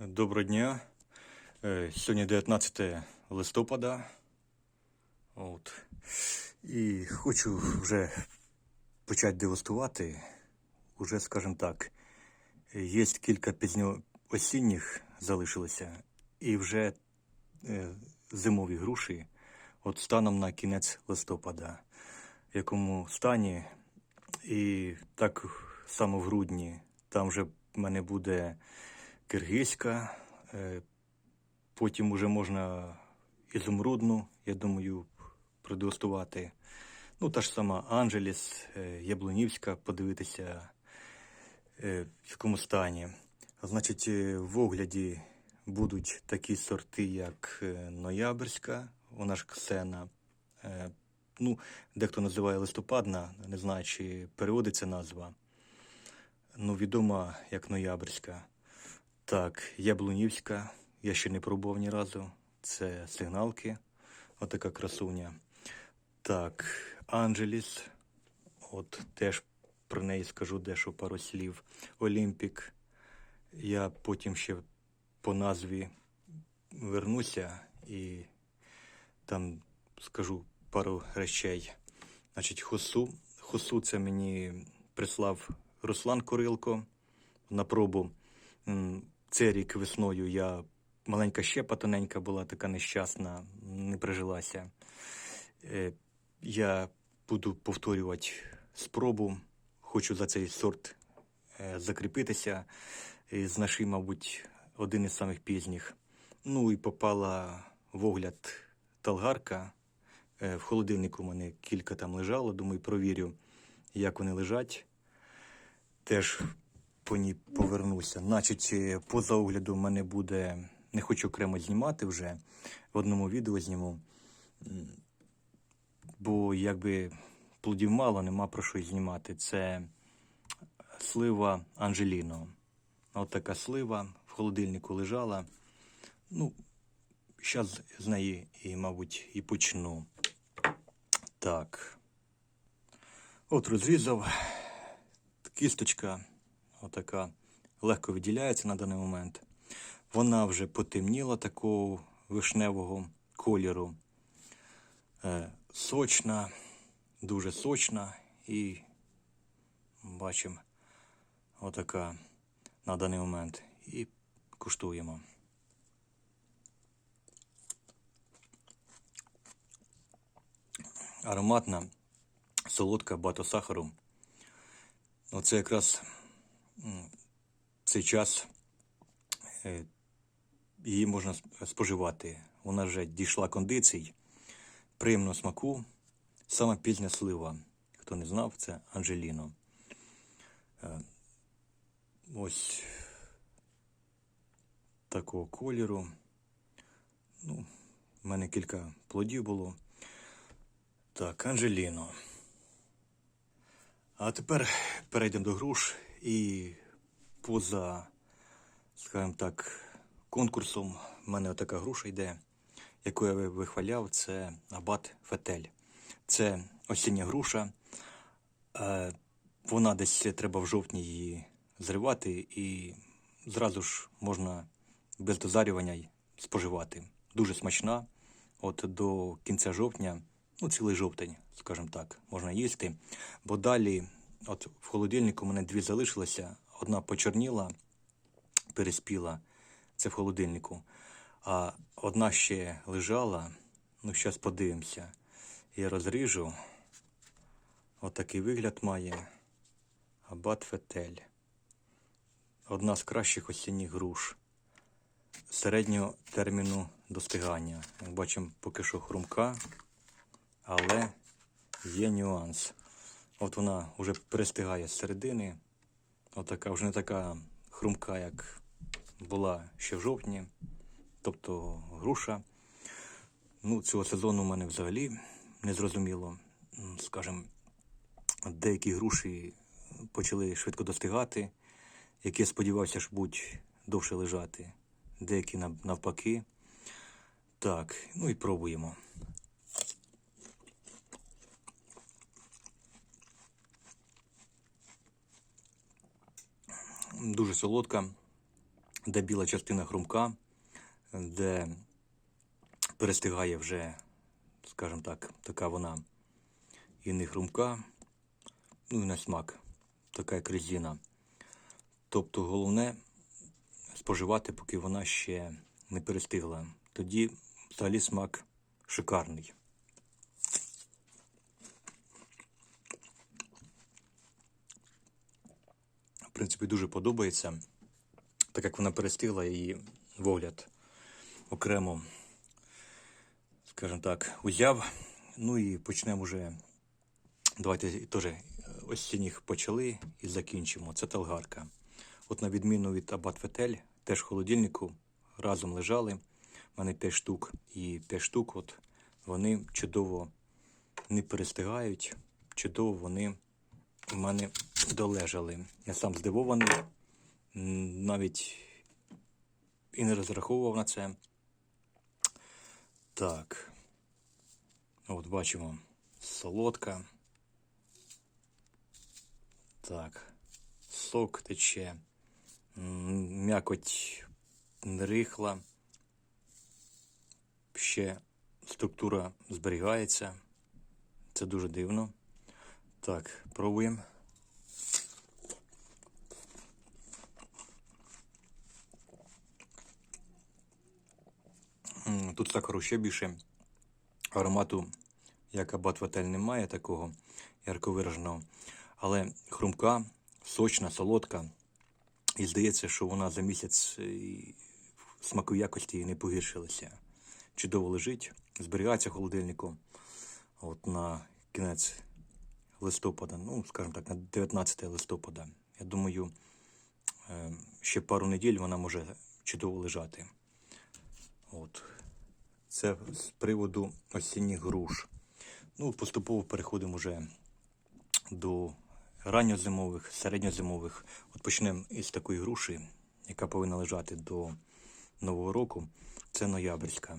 Доброго дня. Е, Сьогодні 19 листопада. От. І хочу вже почати дегустувати. Уже, скажімо так, є кілька пізньоосінніх залишилося, і вже е, зимові груші от станом на кінець листопада. В якому стані, і так само в грудні, там вже в мене буде киргизька, е, потім вже можна ізумрудну, я думаю, продегустувати. Ну, та ж сама Анджеліс, е, Яблунівська, подивитися, е, в якому стані. Значить, е, в огляді будуть такі сорти, як Ноябрьська, вона ж Ксена. Ну, дехто називає листопадна, не знаю, чи переводиться назва. Ну, відома як Ноябрьська. Так, Яблунівська. Я ще не пробував ні разу. Це сигналки. Отака красуня. Так, Анджеліс. От теж про неї скажу дещо пару слів. Олімпік. Я потім ще по назві вернуся і там скажу пару речей. Значить, хосу. Хосу це мені прислав Руслан Курилко на пробу. Цей рік весною я маленька щепа тоненька була, така нещасна, не прижилася. Е, Я буду повторювати спробу. Хочу за цей сорт е, закріпитися. І Знайшли, мабуть, один із самих пізніх. Ну і попала в огляд талгарка. Е, В холодильнику у мене кілька там лежало. Думаю, провірю, як вони лежать. Теж по ній повернуся. Значить, е, поза огляду в мене буде. Не хочу окремо знімати вже. В одному відео зніму. Бо якби плодів мало, нема про що знімати. Це слива Анжеліно. От така слива в холодильнику лежала. Ну, зараз з неї і, мабуть, і почну. Так. От розрізав. Кісточка отака легко виділяється на даний момент. Вона вже потемніла такого вишневого кольору. Е, сочна, дуже сочна і бачимо отака на даний момент. І куштуємо. Ароматна, солодка, багато сахару. Оце якраз цей час е, її можна споживати. Вона вже дійшла кондицій, приємного смаку. Сама пізня слива. Хто не знав, це Анжеліно. Е, Ось такого кольору. Ну, в мене кілька плодів було. Так, Анжеліно. А тепер перейдемо до груш і поза, скажімо так, конкурсом в мене така груша йде, яку я вихваляв, це Абат Фетель. Це осіння груша. Е, Вона десь треба в жовтні її зривати і зразу ж можна без дозарювання споживати. Дуже смачна. От до кінця жовтня, ну цілий жовтень, скажімо так, можна їсти. Бо далі, от в холодильнику мене дві залишилося, одна почорніла, переспіла, це в холодильнику, а одна ще лежала. Ну, зараз подивимося. Я розріжу. Отакий вигляд має Абат Фетель. Одна з кращих осінніх груш середнього терміну достигання. Як бачимо, поки що хрумка, але є нюанс. От вона вже перестигає з середини. Отака вже не така хрумка, як була ще в жовтні. Тобто груша. Ну, цього сезону у мене взагалі не зрозуміло. Скажем, деякі груші почали швидко достигати, які я сподівався, що будуть довше лежати. Деякі навпаки. Так, ну і пробуємо. Дуже солодка, де біла частина хрумка, де перестигає вже, скажімо так, така вона і не хрумка, ну і на смак, така як резина. Тобто головне споживати, поки вона ще не перестигла. Тоді взагалі смак шикарний. В принципі, дуже подобається, так як вона перестигла і вигляд окремо, скажімо так, узяв. Ну і почнемо вже. Давайте теж осінніх почали і закінчимо. Це талгарка. От на відміну від Абат Фетель, теж в холодильнику разом лежали. У мене 5 штук. І 5 штук, от вони чудово не перестигають, чудово вони у мене долежали. Я сам здивований, навіть і не розраховував на це. Так. От бачимо солодка. Так. Сок тече. М'якоть рихла. Ще структура зберігається. Це дуже дивно. Так, пробуємо. Тут сахару ще більше. Аромату, як абатватель, немає такого ярко вираженого. Але хрумка, сочна, солодка. І здається, що вона за місяць е, смаку якості не погіршилася. Чудово лежить, зберігається холодильнику. От на кінець листопада, ну, скажімо так, на 19 листопада. Я думаю, е, ще пару неділь вона може чудово лежати. От. Це з приводу осінніх груш. Ну, поступово переходимо вже до ранньозимових, середньозимових. От почнемо із такої груші, яка повинна лежати до Нового року. Це ноябрьська.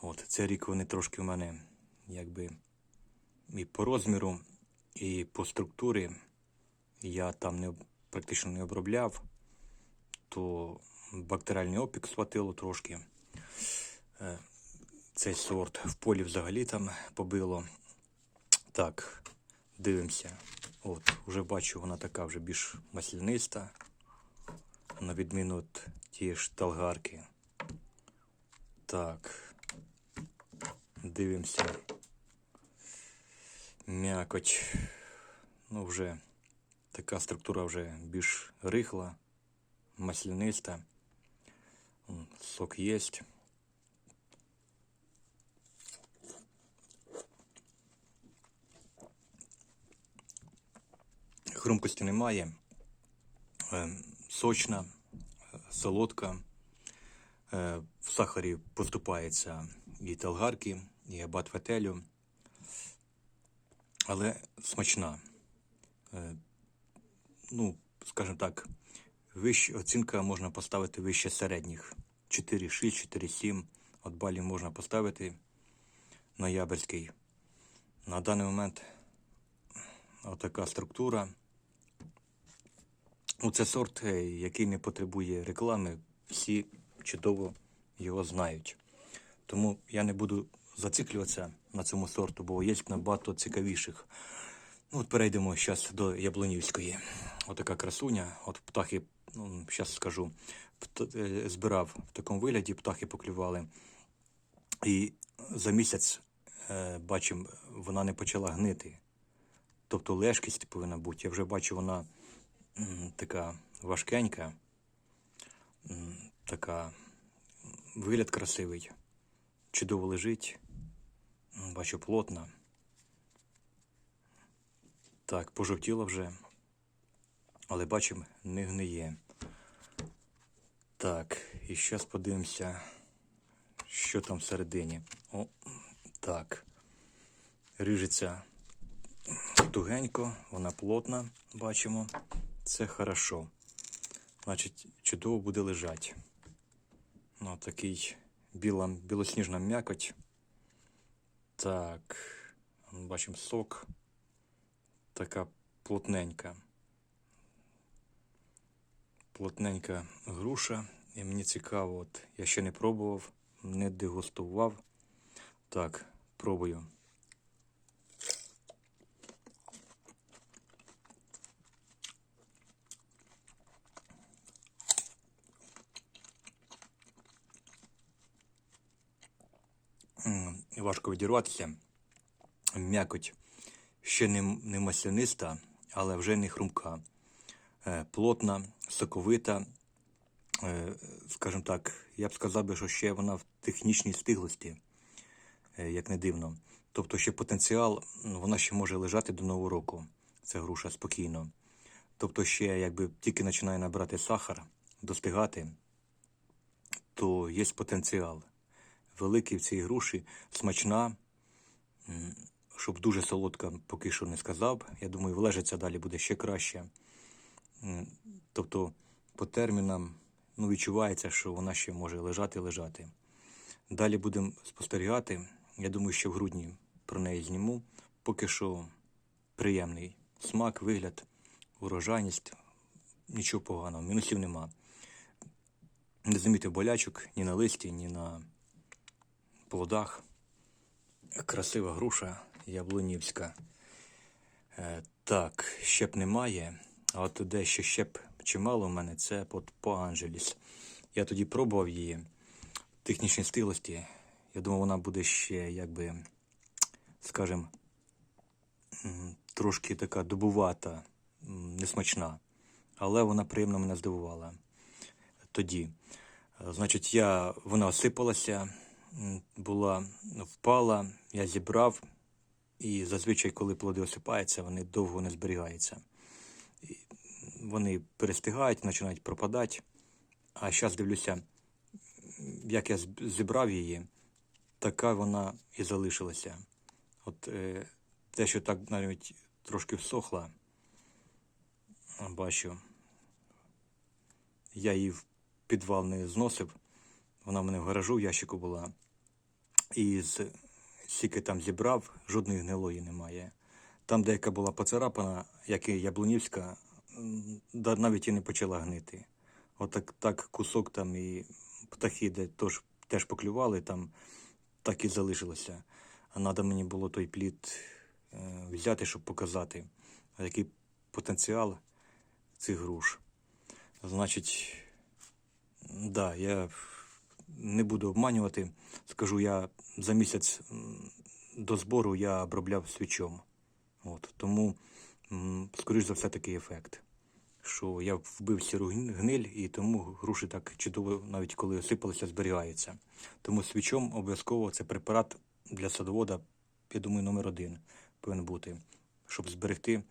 От, цей рік вони трошки в мене якби і по розміру, і по структурі. Я там не, практично не обробляв, то бактеріальний опік схватило трошки. Цей сорт в полі взагалі там побило. Так, дивимося. От, вже бачу, вона така вже більш масляниста, на відміну від тієї ж талгарки. Так. Дивимося. М'якоть. Ну, вже така структура вже більш рихла, масляниста. Сок єсть. Хрумкості немає. Е, Сочна, е, солодка. Е, В сахарі поступається і талгарки, і абат фетелю. Але смачна. Ну, скажімо так, вищ, оцінка можна поставити вище середніх. 4,6, 4,7. От балів можна поставити ноябрьський. На даний момент отака структура. Ну, це сорт, е, який не потребує реклами. Всі чудово його знають. Тому я не буду зациклюватися на цьому сорту, бо є набагато цікавіших. Ну, от перейдемо зараз до Яблонівської. Отака красуня. От птахи, ну, зараз скажу, е, збирав в такому вигляді, птахи поклювали. І за місяць е, бачимо, вона не почала гнити. Тобто лежкість повинна бути. Я вже бачу, вона така важкенька, така вигляд красивий, чудово лежить. Бачу плотна. Так, пожовтіла вже. Але бачимо, не гниє. Так, і зараз подивимося, що там всередині. О, так. Ріжеться тугенько, вона плотна, бачимо. Це хорошо. Значить, чудово буде лежати. Ну, такий біла, білосніжна м'якоть. Так, бачимо сок. Така плотненька. плотненька груша. І мені цікаво, от я ще не пробував, не дегустував. Так, пробую. Важко відірватися. М'якоть ще не, не масляниста, але вже не хрумка. Е, Плотна, соковита. Е, Скажімо так, я б сказав би, що ще вона в технічній стиглості, е, як не дивно. Тобто ще потенціал, вона ще може лежати до Нового року. Ця груша спокійно. Тобто ще якби тільки починає набирати сахар, достигати, то є потенціал. Великий в цій груші, смачна, щоб дуже солодка, поки що не сказав. Я думаю, влежиться далі буде ще краще. Тобто, по термінам ну, відчувається, що вона ще може лежати лежати. Далі будемо спостерігати. Я думаю, що в грудні про неї зніму. Поки що приємний смак, вигляд, урожайність. Нічого поганого, мінусів нема. Не замітив болячок ні на листі, ні на плодах. Красива груша яблунівська. Е, так, щеп немає. А от де ще щеп чимало в мене, це по Анджеліс. Я тоді пробував її в технічній стилості. Я думав, вона буде ще, якби, скажімо, трошки така добувата, несмачна. Але вона приємно мене здивувала тоді. Е, Значить, я, вона осипалася, була, впала, я зібрав, і зазвичай, коли плоди осипаються, вони довго не зберігаються. Вони перестигають, починають пропадати. А зараз дивлюся, як я зібрав її, така вона і залишилася. От е, те, що так навіть трошки всохла, бачу, я її в підвал не зносив. Вона в мене в гаражу в ящику була. І з скільки там зібрав, жодної гнилої немає. Там деяка була поцарапана, як і яблунівська, навіть і не почала гнити. Отак так кусок там і птахи, де тож, теж поклювали, там так і залишилося. А треба мені було той плід е, взяти, щоб показати, який потенціал цих груш. Значить, да, я не буду обманювати. Скажу, я за місяць до збору я обробляв свічом. От, тому, скоріш за все, такий ефект. Що я вбив сіру гниль, і тому груші так чудово, навіть коли осипалися, зберігаються. Тому свічом обов'язково це препарат для садовода, я думаю, номер один повинен бути, щоб зберегти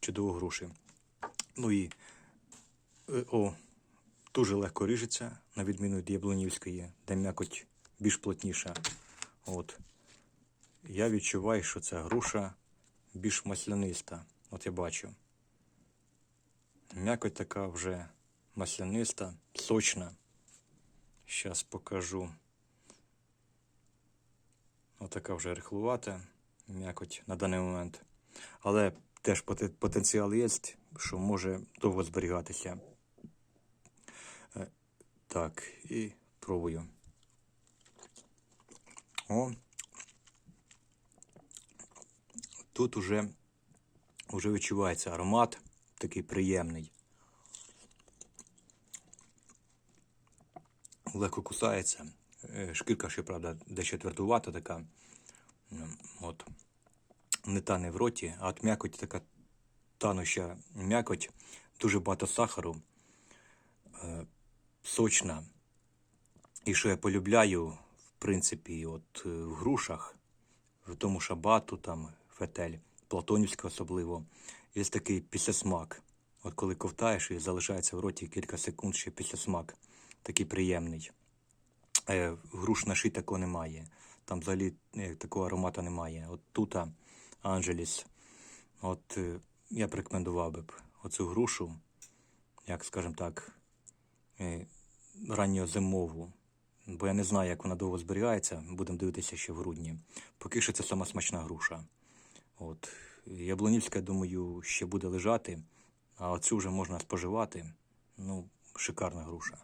чудову груші. Ну і е, о, дуже легко ріжеться, на відміну від яблунівської, де м'якоть більш плотніша. От. Я відчуваю, що ця груша більш масляниста. От я бачу. М'якоть така вже масляниста, сочна. Зараз покажу. Отака вже рихлувата м'якоть на даний момент. Але теж потенціал є, що може довго зберігатися. Так, і пробую. О. Тут уже, уже відчувається аромат такий приємний. Легко кусається. Е, Шкірка ще, правда, дещо твердувата така. От. Не тане в роті, а от м'якоть така тануща м'якоть, дуже багато сахару, е, сочна. І що я полюбляю, в принципі, от е, в грушах, в тому шабату, там, фетель, платонівська особливо, є такий післясмак. От коли ковтаєш і залишається в роті кілька секунд ще післясмак, такий приємний. Е, груш на ши такого немає. Там взагалі е, такого аромату немає. От тут Анджеліс. От е, я б рекомендував би оцю грушу, як скажімо так, ранньозимову. Бо я не знаю, як вона довго зберігається. Будемо дивитися ще в грудні. Поки що це сама смачна груша. От. Яблунівська, думаю, ще буде лежати, а оцю вже можна споживати. Ну, шикарна груша.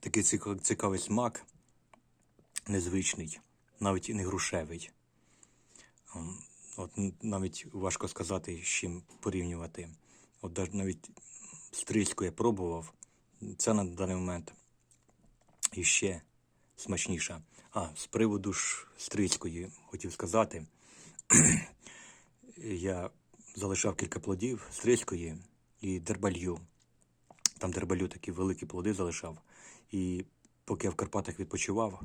Такий цікавий смак, незвичний, навіть і не грушевий. От навіть важко сказати, з чим порівнювати. От навіть стрільську я пробував. Це на даний момент іще смачніша. А, з приводу ж стрільської хотів сказати. я залишав кілька плодів стрільської і дербалью. Там дербалю такі великі плоди залишав. І поки я в Карпатах відпочивав,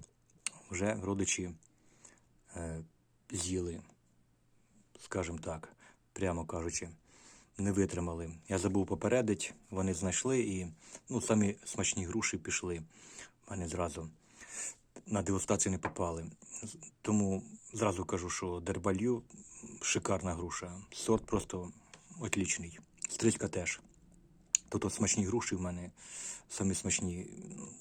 вже родичі е, з'їли, скажімо так, прямо кажучи, не витримали. Я забув попередити, вони знайшли і ну, самі смачні груші пішли. Вони зразу на дегустацію не попали. Тому зразу кажу, що дербалью шикарна груша. Сорт просто отлічний. Стрілька теж. Тобто смачні груші в мене самі смачні,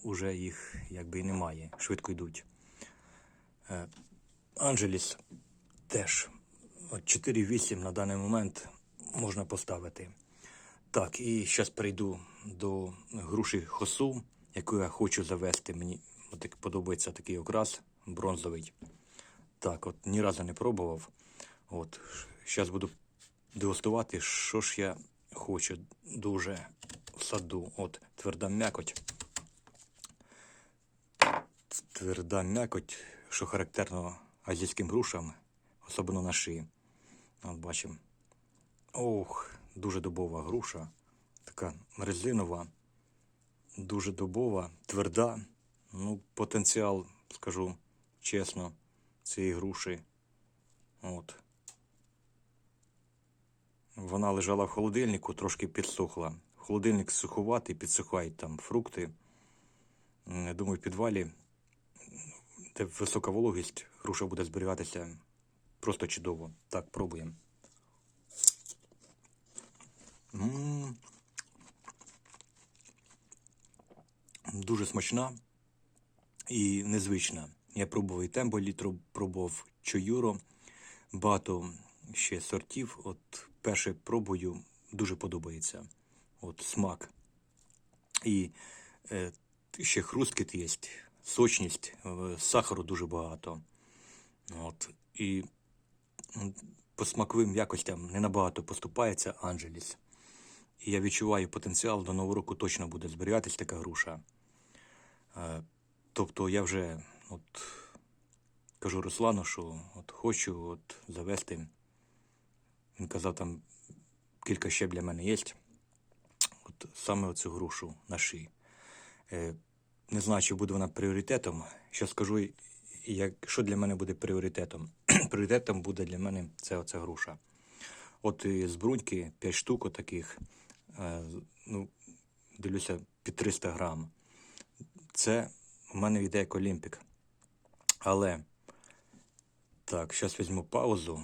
уже їх якби і немає, швидко йдуть. Е, Анджеліс теж 4,8 на даний момент можна поставити. Так, і зараз перейду до груші хосу, яку я хочу завести. Мені от подобається такий окрас бронзовий. Так, от ні разу не пробував. От, зараз буду дегустувати, що ж я хочу дуже в саду. От, тверда м'якоть. Тверда м'якоть, що характерно азійським грушам, особливо на шиї. От бачимо. Ох, дуже добова груша. Така резинова, дуже добова, тверда. Ну, потенціал, скажу чесно, цієї груші. От. Вона лежала в холодильнику, трошки підсохла. Холодильник суховатий, підсихають там фрукти. Я думаю, в підвалі, де висока вологість, груша буде зберігатися просто чудово. Так, пробуємо. Дуже смачна і незвична. Я пробував і темболі, пробував чоюро, багато ще сортів. От перше пробую, дуже подобається. От смак. І е, ще хрусткіт є, сочність, е, сахару дуже багато. От. І по смаковим якостям не набагато поступається Анджеліс. І я відчуваю потенціал до Нового року точно буде зберігатись така груша. Е, Тобто я вже от, кажу Руслану, що от хочу от, завести. Він казав, там кілька ще для мене є. От саме оцю грушу на шиї. Е, не знаю, чи буде вона пріоритетом. Що скажу, як, що для мене буде пріоритетом. пріоритетом буде для мене це оця груша. От з бруньки 5 штук таких, е, ну, дивлюся, під 300 грам. Це у мене йде як Олімпік. Але так, зараз візьму паузу.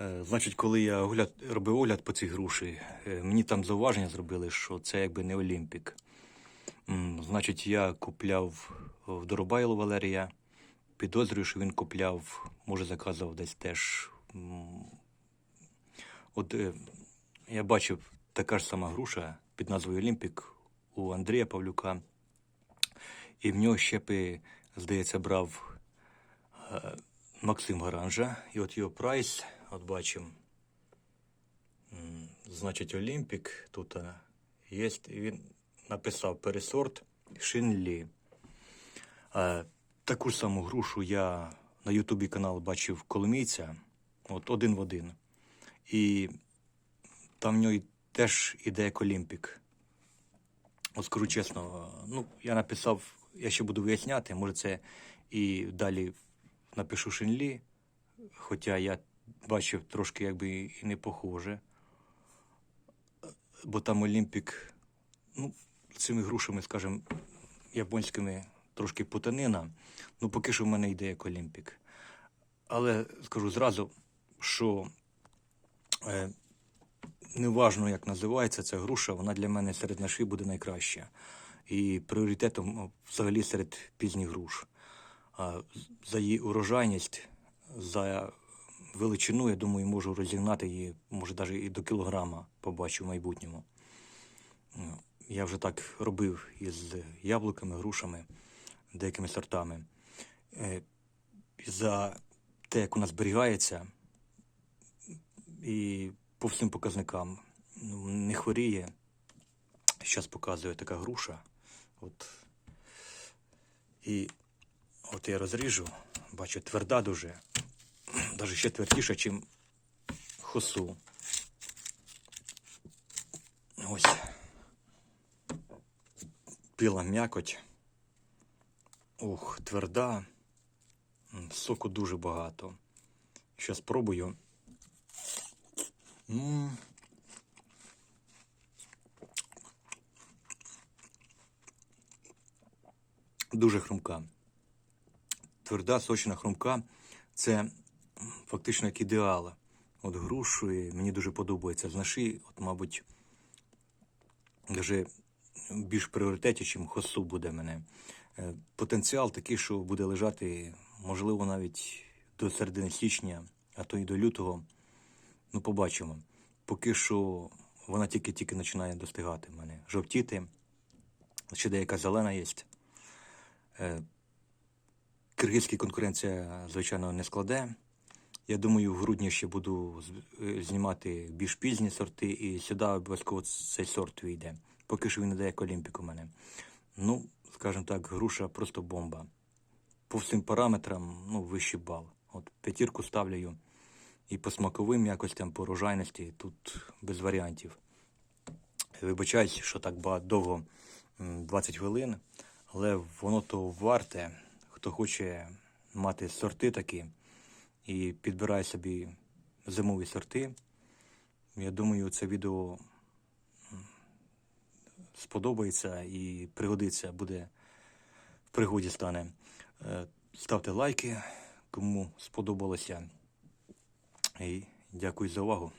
Е, Значить, коли я огляд, робив огляд по цій груші, е, мені там зауваження зробили, що це якби не Олімпік. Значить, я купляв в Доробайлу Валерія. Підозрюю, що він купляв, може, заказував десь теж. От е, я бачив така ж сама груша під назвою Олімпік у Андрія Павлюка. І в нього щепи, здається, брав е, Максим Гаранжа. І от його прайс, от бачимо. Значить, Олімпік тут е, є. І він написав пересорт Шинлі. Е, Таку ж саму грушу я на Ютубі канал бачив коломійця, от один в один. І там в нього теж іде як Олімпік. От скажу чесно, ну, я написав, я ще буду виясняти, може це і далі напишу Шинлі, хоча я бачив трошки якби і не похоже. Бо там Олімпік, ну, цими грушами, скажімо, японськими трошки путанина. Ну, поки що в мене йде як Олімпік. Але скажу зразу, що е, неважно, як називається ця груша, вона для мене серед наші буде найкраща. І пріоритетом взагалі серед пізніх груш. А, за її урожайність, за величину, я думаю, можу розігнати її, може навіть і до кілограма побачу в майбутньому. Ну, Я вже так робив із яблуками, грушами, деякими сортами. Е, За те, як вона зберігається, і по всім показникам ну, не хворіє. Зараз показує така груша. От. І от я розріжу, бачу, тверда дуже. Навіть ще твердіша, ніж хосу. Ось. Біла м'якоть. Ух, тверда. Соку дуже багато. Зараз спробую. Дуже хрумка. Тверда, сочна хрумка це фактично як ідеал. От груші мені дуже подобається. З наші, от, мабуть, даже більш пріоритеті, ніж хосу буде мене. Е, Потенціал такий, що буде лежати, можливо, навіть до середини січня, а то й до лютого. Ну, побачимо. Поки що вона тільки-тільки починає достигати мене. Жовтіти. Ще деяка зелена є. Е, Киргизький конкуренція, звичайно, не складе. Я думаю, в грудні ще буду е, знімати більш пізні сорти, і сюди обов'язково цей сорт вийде. Поки що він іде як Олімпік у мене. Ну, скажімо так, груша просто бомба. По всім параметрам, ну, вищий бал. От п'ятірку ставлю і по смаковим якостям, по урожайності тут без варіантів. Вибачаюсь, що так довго, 20 хвилин, але воно то варте. Хто хоче мати сорти такі і підбирає собі зимові сорти. Я думаю, це відео сподобається і пригодиться, буде в пригоді стане. Е, Ставте лайки, кому сподобалося. І дякую за увагу.